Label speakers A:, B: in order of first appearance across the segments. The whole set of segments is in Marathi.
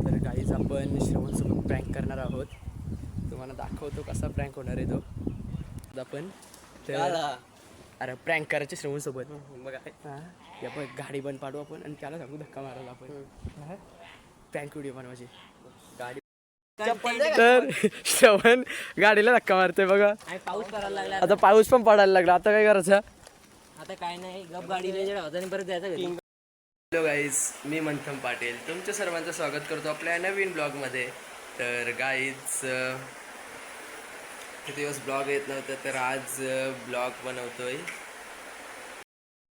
A: तर काहीच आपण श्रवणसोबत प्रँक करणार आहोत. तुम्हाला दाखवतो कसा प्रँक होणार आहे तो. आता आपण अरे प्रँक करायचे श्रवणसोबत
B: मग काय
A: हां? या पण गाडी बंद पाडू आपण आणि त्याला सांगू धक्का मारायला आपण. प्रँक व्हिडिओ बनवायची.
B: गाडी
A: तर श्रवण गाडीला धक्का मारतोय बघा.
B: आणि पाऊस पडायला लागला
A: आता. पाऊस पण पडायला लागला. आता काय करायचं?
B: आता काय नाही गप गाडीला परत जायचं
A: हॅलो गाईज मी मंथम पाटील. तुमच्या सर्वांचं स्वागत करतो आपल्या नवीन ब्लॉगमध्ये तर गाईज किती दिवस ब्लॉग येत नव्हतं तर आज ब्लॉग बनवतोय.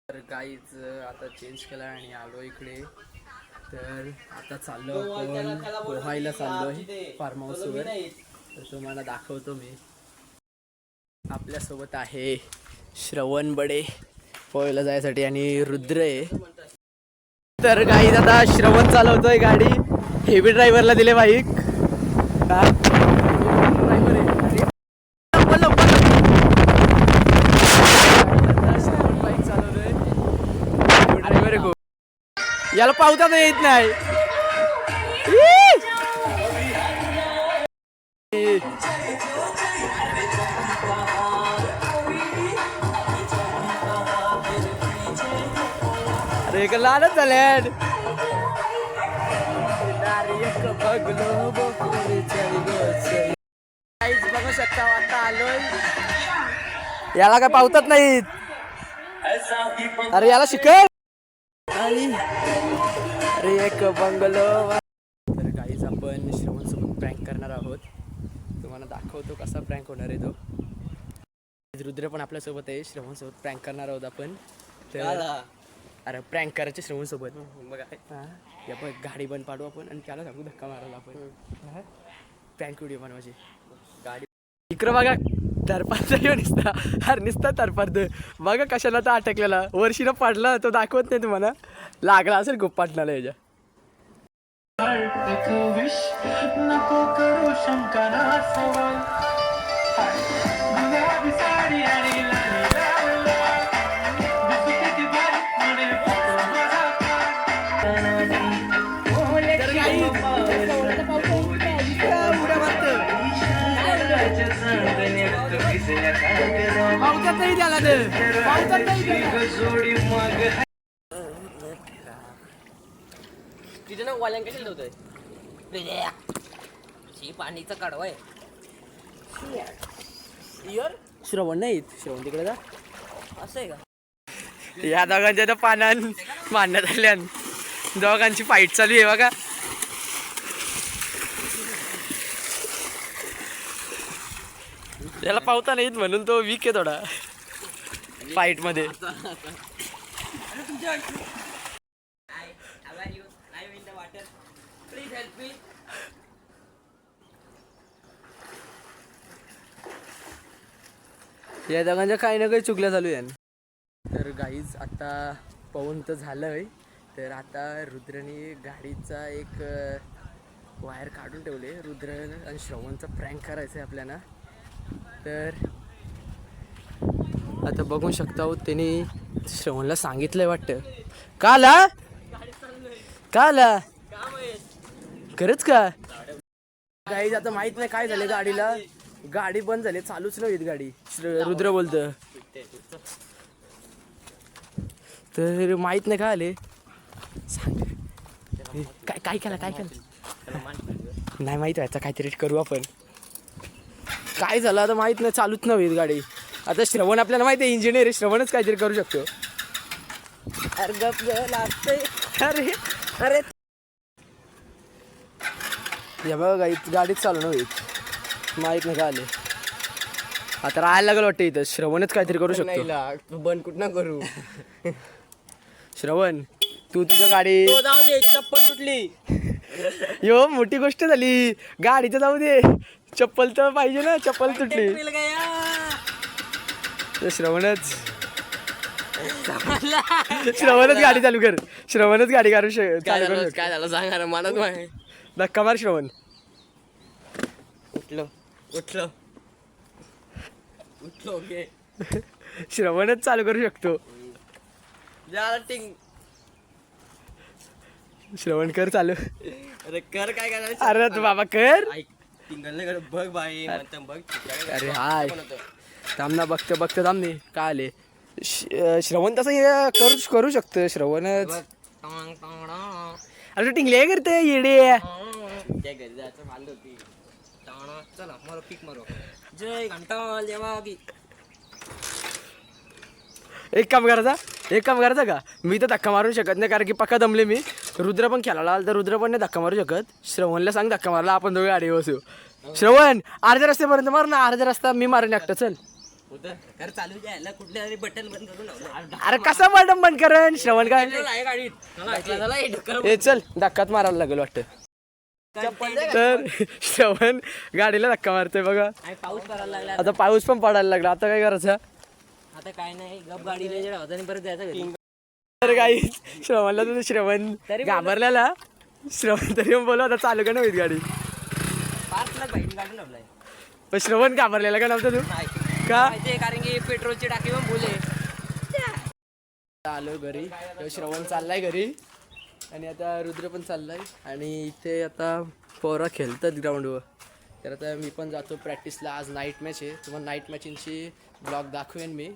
A: तर गाईज आता चेंज केला आणि आलो इकडे. तर आता चाललो आपण पोहायला चाललोय फार्म हाऊसवर तर तुम्हाला दाखवतो मी. आपल्यासोबत आहे श्रवण बडे पोहायला जायसाठी आणि रुद्र आहे. तर काही आता श्रवण चालवतोय गाडी. हेवी ड्रायव्हरला दिले बाईक याला पावता तर येत नाही. अरे का लालच झाल्यात बघू शकता आता आलोय याला काय पावतात नाहीत. अरे याला शिकव. आणि अरे एक बंगलो. तर काहीच आपण श्रवण सोबत प्रँक करणार आहोत. तुम्हाला दाखवतो कसा प्रँक होणार आहे तो. रुद्र पण आपल्यासोबत आहे. श्रवण सोबत प्रँक करणार आहोत आपण. तर अरे प्रँक करायचे श्रवण सोबत
B: मग काय
A: हा? या पण गाडी बंद पाडू आपण आणि त्याला सांगू धक्का मारायला आपण. प्रँक व्हिडिओ बनवायची.
B: गाडी
A: इकडं बघा तरपारचा येऊ निसता. अरे निसता तरपारद बघा कशाला तर अटकलेला. वर्षीनं पाडला तो दाखवत नाही तुम्हाला. लागला असेल खूप पाटणाला याच्या
C: एक
A: पावसात नाही त्याला ते. पावसात नाही त्याला.
C: जोडी मग
B: तिथे ना वाल्यां कशाला ठेवतोय शी पाणीचा काढवा आहे.
A: श्रवण नाही श्रवण तिकडे जा.
B: असं आहे का?
A: या दोघांच्या तर पानान मारण्यात आल्या दोघांची फाईट चालू आहे बघा. त्याला पावता नाहीत म्हणून तो वीक आहे थोडा. फाईटमध्ये. या दोघांच्या काही ना काही चुकल्या चालू आहे. तर गाईज आता पवन तर झालंय. तर आता रुद्रने गाडीचा एक वायर काढून ठेवले. रुद्र आणि श्रवणचा प्रँक करायचं आहे आपल्याला. तर आता बघू शकता हो, त्यांनी श्रवणला सांगितलंय वाटतं. का आला? का आला? खरंच का? गाईज आता माहीत नाही काय झालं गाडीला. गाडी बंद झाली चालूच नव्हती गाडी. रुद्र बोलतं. तर माहीत नाही काय आले सांग. काय काय केलं काय केलं? नाही माहीत व्हायचं काहीतरी करू आपण. काय झालं आता माहीत नाही चालूच नाही गाडी. आता श्रवण आपल्याला माहिती आहे इंजिनियर आहे श्रवणच काहीतरी करू शकतो. अरे अरे या बघा गाडी गाडीच चालू नाही माहीत नाही काय आले आता राहायला लागलं वाटतं इथं श्रवणच काहीतरी करू शकतो.
B: तू बंद कुठं करू.
A: श्रवण तू तुझ्या गाडी
B: चप्पल तुटली.
A: यो मोठी गोष्ट झाली. गाडीचं जाऊ दे. चप्पल तर पाहिजे ना चप्पल तुटली. श्रवणच. श्रवणच गाडी चालू कर. श्रवणच गाडी
B: झालं?
A: शकतो.
B: काय झालं? सांगा ना मनात माय.
A: धक्का मार श्रवण.
B: उठलो. उठलो. उठलो
A: श्रवणच चालू करू शकतो. श्रवण कर चालू.
B: अरे कर काय करायचं?
A: अरे तू बाबा कर.
B: ऐक टिंगल कर बघ बाई म्हणतं बघ
A: अरे हाय. थांब ना बघतो बघतो थांब मी. काय आले? श- श्रवण तसं हे करू करू शकतं श्रवणच. अरे तू टिंगले करते येडे.
B: त्या घरी जायचं माल होती टाणा, चला मारो पीक मारो. जय की
A: एक काम करायचा एक काम करायचं का? मी तर धक्का मारू शकत नाही कारण की पक्का दमले मी. रुद्र पण खेळायला आला तर रुद्र पण नाही धक्का मारू शकत. श्रवणला सांग धक्का मारला आपण दोघे गाडी बसू. श्रवण अर्ध्या रस्त्यापर्यंत मार ना अर्ध्या रस्ता मी मारून एकटं चल.
B: बटन.
A: अरे कसा मॅडम बंद करण श्रवण काय?
B: हे.
A: ए चल धक्काच मारायला लागेल वाटतं. तर श्रवण गाडीला धक्का मारतोय बघा.
B: पाऊस पडायला लागला.
A: आता पाऊस पण पडायला लागला आता काय करायचं?
B: आता काय नाही गप गाडीला परत जायचं
A: तर काही श्रवणला तर श्रवण घाबरलेला. श्रवण तरी बोला आता चालू का नाही होईल गाडी. पण श्रवण घाबरलेला का नव्हता तू. का?
B: कारण की पेट्रोलची टाकी पण बोले
A: आलो घरी. श्रवण चाललाय घरी. आणि आता रुद्र पण चाललाय. आणि इथे आता पोरा खेळतात ग्राउंडवर तर आता मी पण जातो प्रॅक्टिसला आज नाईट मॅच आहे. तुम्हाला नाईट मॅचिंगची ब्लॉग दाखवेन मी.